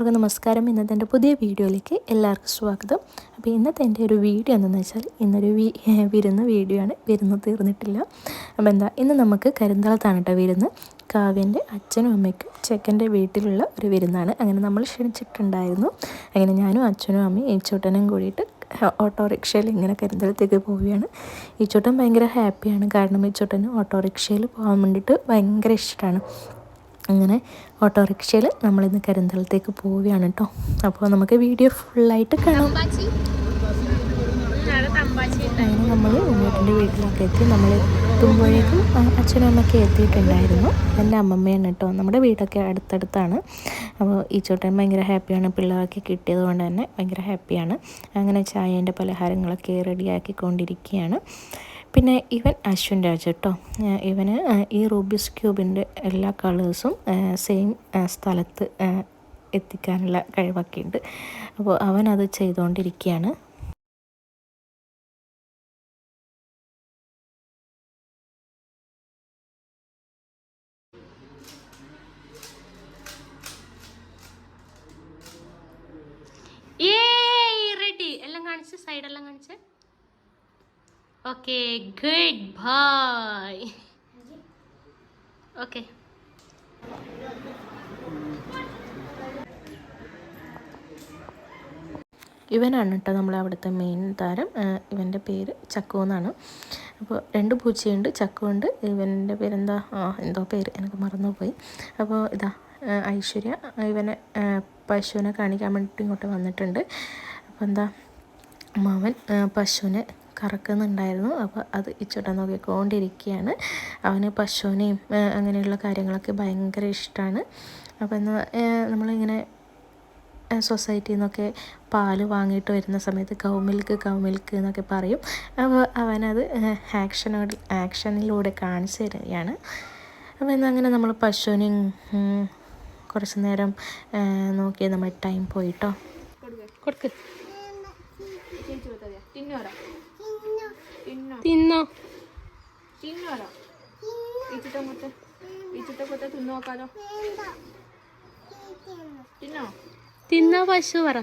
എല്ലാവർക്കും നമസ്കാരം. ഇന്നത്തെ എന്റെ പുതിയ വീഡിയോയിലേക്ക് എല്ലാവർക്കും സ്വാഗതം. അപ്പോൾ ഇന്നത്തെ എന്റെ ഒരു വീഡിയോ എന്തെന്ന് വെച്ചാൽ ഇന്നൊരു വി വിരുന്ന് വീഡിയോ ആണ്. വിരുന്ന് തീർന്നിട്ടില്ല. അപ്പോൾ എന്താ ഇന്ന് നമുക്ക് കരിന്തളത്താണ് കേട്ടോ വിരുന്ന് കാവ്യന്റെ അച്ഛനും അമ്മയ്ക്കും ചെക്കന്റെ വീട്ടിലുള്ള ഒരു വിരുന്നാണ്. അങ്ങനെ നമ്മൾ ക്ഷണിച്ചിട്ടുണ്ടായിരുന്നു. അങ്ങനെ ഞാനും അച്ഛനും അമ്മയും ഏച്ചോട്ടനും കൂടിയിട്ട് ഓട്ടോറിക്ഷയിൽ ഇങ്ങനെ കരിന്തളത്തേക്ക് പോവുകയാണ്. ഈച്ചോട്ടൻ ഭയങ്കര ഹാപ്പിയാണ്. കാരണം ഈച്ചോട്ടന് ഓട്ടോറിക്ഷയിൽ പോകാൻ വേണ്ടിയിട്ട് ഭയങ്കര ഇഷ്ടമാണ്. അങ്ങനെ ഓട്ടോറിക്ഷയിൽ നമ്മൾ ഇന്ന് കരിന്തളത്തേക്ക് പോവുകയാണ് കേട്ടോ. അപ്പോൾ നമുക്ക് വീഡിയോ ഫുള്ളായിട്ട് കാണാം. അങ്ങനെ നമ്മൾ ഉമ്മേട്ടന്റെ വീട്ടിലൊക്കെ എത്തി. നമ്മൾ എത്തുമ്പോഴേക്കും അച്ഛനും അമ്മയ്ക്ക് എത്തിയിട്ടുണ്ടായിരുന്നു. എന്റെ അമ്മമ്മയാണ് കേട്ടോ. നമ്മുടെ വീടൊക്കെ അടുത്തടുത്താണ്. അപ്പോൾ ഈ ചോട്ടൻ ഭയങ്കര ഹാപ്പിയാണ്. പിള്ളേരൊക്കെ കിട്ടിയത് കൊണ്ട് തന്നെ ഭയങ്കര ഹാപ്പിയാണ്. അങ്ങനെ ചായേന്റെ പലഹാരങ്ങളൊക്കെ റെഡിയാക്കിക്കൊണ്ടിരിക്കുകയാണ്. പിന്നെ ഇവൻ അശ്വിൻ രാജ് കേട്ടോ. ഇവന് ഈ റൂബിസ് ക്യൂബിന്റെ എല്ലാ കളേഴ്സും സെയിം സ്ഥലത്ത് എത്തിക്കാനുള്ള കഴിവൊക്കെ ഉണ്ട് അപ്പോൾ അത് ചെയ്തുകൊണ്ടിരിക്കുകയാണ് റെഡി എല്ലാം സൈഡെല്ലാം കാണിച്ച്. ഓക്കെ ഗുഡ് ബൈ ഓക്കെ ഇവനാണ് കേട്ടോ നമ്മളെ അവിടുത്തെ മെയിൻ താരം. ഇവന്റെ പേര് ചക്കു എന്നാണ്. അപ്പോൾ രണ്ട് പൂച്ചയുണ്ട് ചക്കു ഉണ്ട്. ഇവന്റെ പേരെന്താ? എന്തോ പേര് എനിക്ക് മറന്നുപോയി. അപ്പോൾ ഇതാ ഐശ്വര്യ ഇവനെ പശുവിനെ കാണിക്കാൻ വേണ്ടിയിട്ട് ഇങ്ങോട്ട് വന്നിട്ടുണ്ട്. അപ്പോൾ എന്താ? മാവൻ പശുവിനെ കറക്കുന്നുണ്ടായിരുന്നു. അപ്പോൾ അത് ഇച്ചോട്ടൻ നോക്കിക്കൊണ്ടിരിക്കുകയാണ്. അവന് പശുവിനെയും അങ്ങനെയുള്ള കാര്യങ്ങളൊക്കെ ഭയങ്കര ഇഷ്ടമാണ്. അപ്പോൾ എന്നാൽ നമ്മളിങ്ങനെ സൊസൈറ്റിയിൽ നിന്നൊക്കെ പാൽ വാങ്ങിയിട്ട് വരുന്ന സമയത്ത് കൗ മിൽക്ക് കൗ മിൽക്ക് എന്നൊക്കെ പറയും. അപ്പോൾ അവനത് ആക്ഷനോട് ആക്ഷനിലൂടെ കാണിച്ചു തരികയാണ്. അപ്പോൾ എന്നാൽ അങ്ങനെ നമ്മൾ പശുവിനെയും കുറച്ച് നേരം നോക്കി നമ്മൾ ടൈം പോയിട്ടോ. കൊടുക്ക്. തിന്നോ? തിന്നോലോ ഈച്ചിട്ട മുട്ട ഈച്ചിട്ട കൊത്ത തിന്നു നോക്കാലോ. തിന്നോ? തിന്നോ പശു പറ.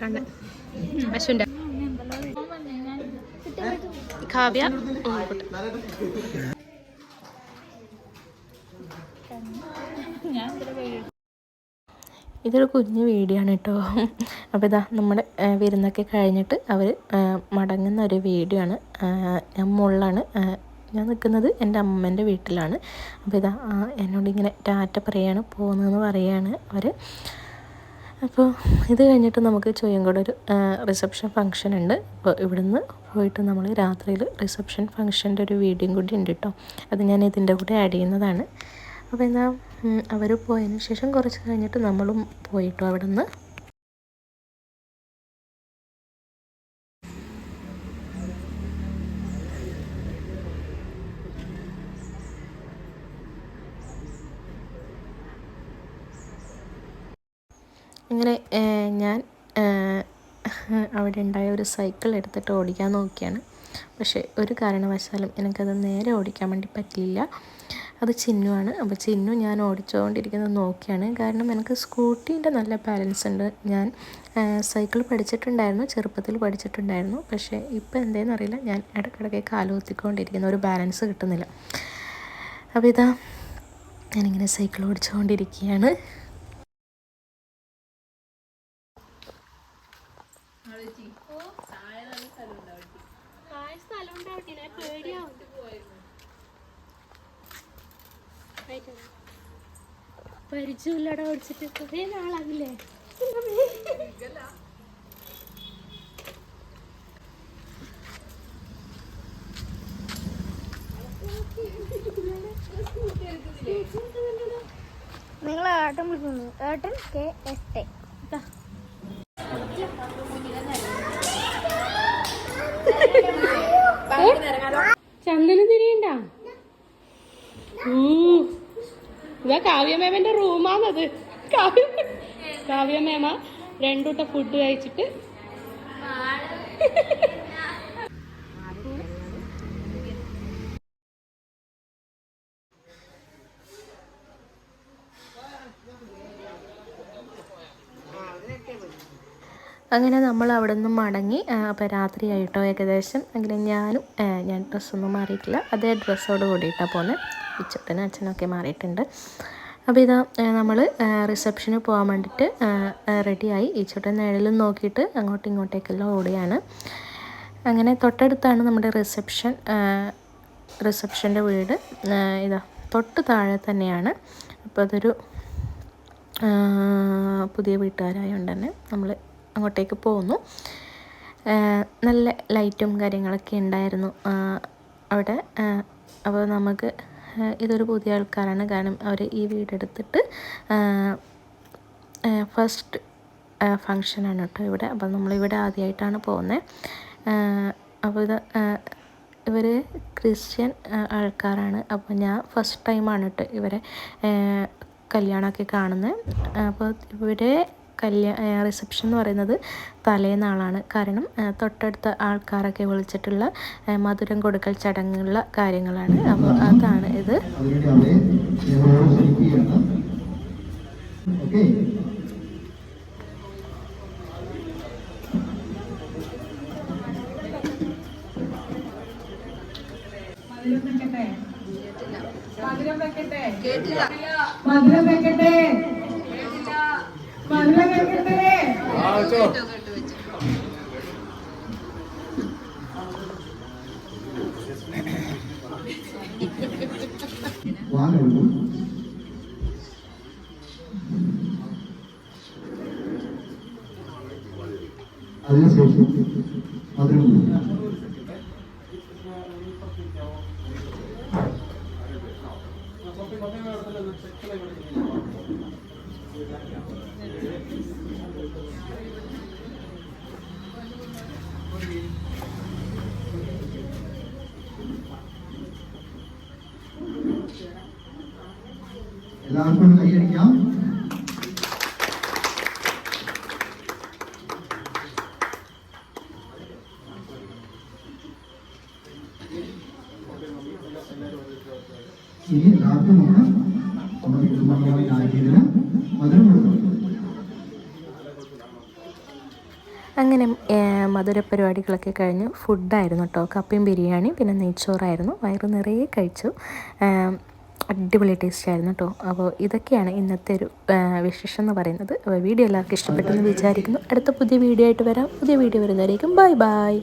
കണ്ട. പശുവിന്റെ കാവ്യ. ഇതൊരു കുഞ്ഞു വീഡിയോ ആണ് കേട്ടോ. അപ്പോൾ ഇതാ നമ്മുടെ വിരുന്നൊക്കെ കഴിഞ്ഞിട്ട് അവർ മടങ്ങുന്ന ഒരു വീഡിയോ ആണ്. ഞാൻ മുള്ളാണ്. ഞാൻ നിൽക്കുന്നത് എന്റെ അമ്മേന്റെ വീട്ടിലാണ്. അപ്പോൾ ഇതാ എന്നോട് ഇങ്ങനെ ടാറ്റ പറയാണ് പോകുന്നതെന്ന് പറയാണ് അവർ അപ്പോൾ ഇത് കഴിഞ്ഞിട്ട് നമുക്ക് ചുയങ്കോട് ഒരു റിസപ്ഷൻ ഫങ്ഷൻ ഉണ്ട്. അപ്പോൾ ഇവിടുന്ന് പോയിട്ട് നമ്മൾ രാത്രിയിൽ റിസപ്ഷൻ ഫംഗ്ഷന്റെ ഒരു വീഡിയോയും കൂടി ഉണ്ട് കേട്ടോ അത് ഞാൻ ഇതിന്റെ കൂടെ ആഡ് ചെയ്യുന്നതാണ്. അപ്പോൾ എന്താ അവർ പോയതിന് ശേഷം കുറച്ച് കഴിഞ്ഞിട്ട് നമ്മളും പോയിട്ടു അവിടെ നിന്ന് ഇങ്ങനെ ഞാൻ അവിടെ ഉണ്ടായ ഒരു സൈക്കിൾ എടുത്തിട്ട് ഓടിക്കാൻ നോക്കിയാണ്. പക്ഷേ ഒരു കാരണവശാലും എനിക്കത് നേരെ ഓടിക്കാൻ വേണ്ടി പറ്റിയില്ല. അത് ചിന്നുവാണ്. അപ്പോൾ ചിന്നു ഞാൻ ഓടിച്ചുകൊണ്ടിരിക്കുന്നത് നോക്കിയാണ്. കാരണം എനിക്ക് സ്കൂട്ടീന്റെ നല്ല ബാലൻസ് ഉണ്ട്. ഞാൻ സൈക്കിൾ പഠിച്ചിട്ടുണ്ടായിരുന്നു. ചെറുപ്പത്തിൽ പഠിച്ചിട്ടുണ്ടായിരുന്നു. പക്ഷേ ഇപ്പോൾ എന്തേന്ന് അറിയില്ല. ഞാൻ ഇടയ്ക്കിടയ്ക്ക് കാലുകുത്തിക്കൊണ്ടിരിക്കുന്ന ഒരു ബാലൻസ് കിട്ടുന്നില്ല. അപ്പോൾ ഇതാ ഞാനിങ്ങനെ സൈക്കിൾ ഓടിച്ചുകൊണ്ടിരിക്കുകയാണ്. പരിചയമില്ലടാ ഓടിച്ചിട്ട്. കുറേ നാളാകില്ലേ നിങ്ങൾ ഏട്ടൻ വിളിക്കുന്നു. ഏട്ടൻ കെ എസ് ടെ ചന്ദന തിരിയണ്ട? ഇതാ കാവ്യമേമന്റെ റൂമാണത്. കാവ്യ കാവ്യമേമ രണ്ടൂട്ട ഫുഡ് കഴിച്ചിട്ട് അങ്ങനെ നമ്മൾ അവിടെ നിന്ന് മടങ്ങി അപ്പോൾ രാത്രിയായിട്ടോ ഏകദേശം. അങ്ങനെ ഞാനും ഞാൻ ഡ്രസ്സൊന്നും മാറിയിട്ടില്ല. അതേ ഡ്രസ്സോട് കൂടിയിട്ടാണ് പോകുന്നത് ഇച്ചോട്ടനും അച്ഛനൊക്കെ മാറിയിട്ടുണ്ട്. അപ്പോൾ ഇതാ നമ്മൾ റിസപ്ഷന് പോകാൻ വേണ്ടിയിട്ട് റെഡിയായി. ഈച്ചോട്ടൻ നിഴലും നോക്കിയിട്ട് അങ്ങോട്ടും ഇങ്ങോട്ടേക്കെല്ലാം ഓടുകയാണ് അങ്ങനെ തൊട്ടടുത്താണ് നമ്മുടെ റിസപ്ഷൻ റിസപ്ഷന്റെ വീട്. ഇതാ തൊട്ട് താഴെ തന്നെയാണ്. അപ്പോൾ അതൊരു പുതിയ വീട്ടുകാരായതുകൊണ്ട് തന്നെ നമ്മൾ അങ്ങോട്ടേക്ക് പോകുന്നു. നല്ല ലൈറ്റും കാര്യങ്ങളൊക്കെ ഉണ്ടായിരുന്നു. അവിടെ അപ്പോൾ നമുക്ക് ഇതൊരു പുതിയ ആൾക്കാരാണ്. കാരണം അവർ ഈ വീടെടുത്തിട്ട് ഫസ്റ്റ് ഫങ്ഷനാണ് കേട്ടോ ഇവിടെ. അപ്പോൾ നമ്മളിവിടെ ആദ്യമായിട്ടാണ് പോകുന്നത് അപ്പോൾ ഇത് ഇവർ ക്രിസ്ത്യൻ ആൾക്കാരാണ്. അപ്പോൾ ഞാൻ ഫസ്റ്റ് ടൈമാണ് കേട്ടോ ഇവരെ കല്യാണമൊക്കെ കാണുന്നത്. അപ്പോൾ ഇവിടെ കല്യാ റിസപ്ഷൻ എന്ന് പറയുന്നത് തലേന്നാളാണ്. കാരണം തൊട്ടടുത്ത ആൾക്കാരൊക്കെ വിളിച്ചിട്ടുള്ള മധുരം കൊടുക്കൽ ചടങ്ങുള്ള കാര്യങ്ങളാണ്. അപ്പോൾ അതാണ് ഇത്. ഞങ്ങളോട് ക്ഷണിക്കുകയാണ് ഓക്കെ മധുരം വെക്കട്ടെ മധുരം വെക്കട്ടെ വാങ്ങുള്ളൂ അതിനുശേഷം മധുരം കൊടുക്കും എല്ലാവർക്കും കൈയടിക്കാം ഇനി എല്ലാവർക്കുമാണ് നമ്മുടെ കുടുംബാംഗങ്ങളെ ആക്കിയതിന് മധുരം കൊടുക്കുന്നത് അങ്ങനെ മധുര പരിപാടികളൊക്കെ കഴിഞ്ഞ് ഫുഡായിരുന്നു കേട്ടോ കപ്പയും ബിരിയാണി പിന്നെ നെയ്ച്ചോറായിരുന്നു. വയറ് നിറയെ കഴിച്ചു. അടിപൊളി ടേസ്റ്റ് ആയിരുന്നു കേട്ടോ അപ്പോൾ ഇതൊക്കെയാണ് ഇന്നത്തെ ഒരു വിശേഷം എന്ന് പറയുന്നത്. വീഡിയോ എല്ലാവർക്കും ഇഷ്ടപ്പെട്ടെന്ന് വിചാരിക്കുന്നു. അടുത്ത പുതിയ വീഡിയോ ആയിട്ട് വരാം. പുതിയ വീഡിയോ വരുന്നതായിരിക്കും ബൈ ബൈ.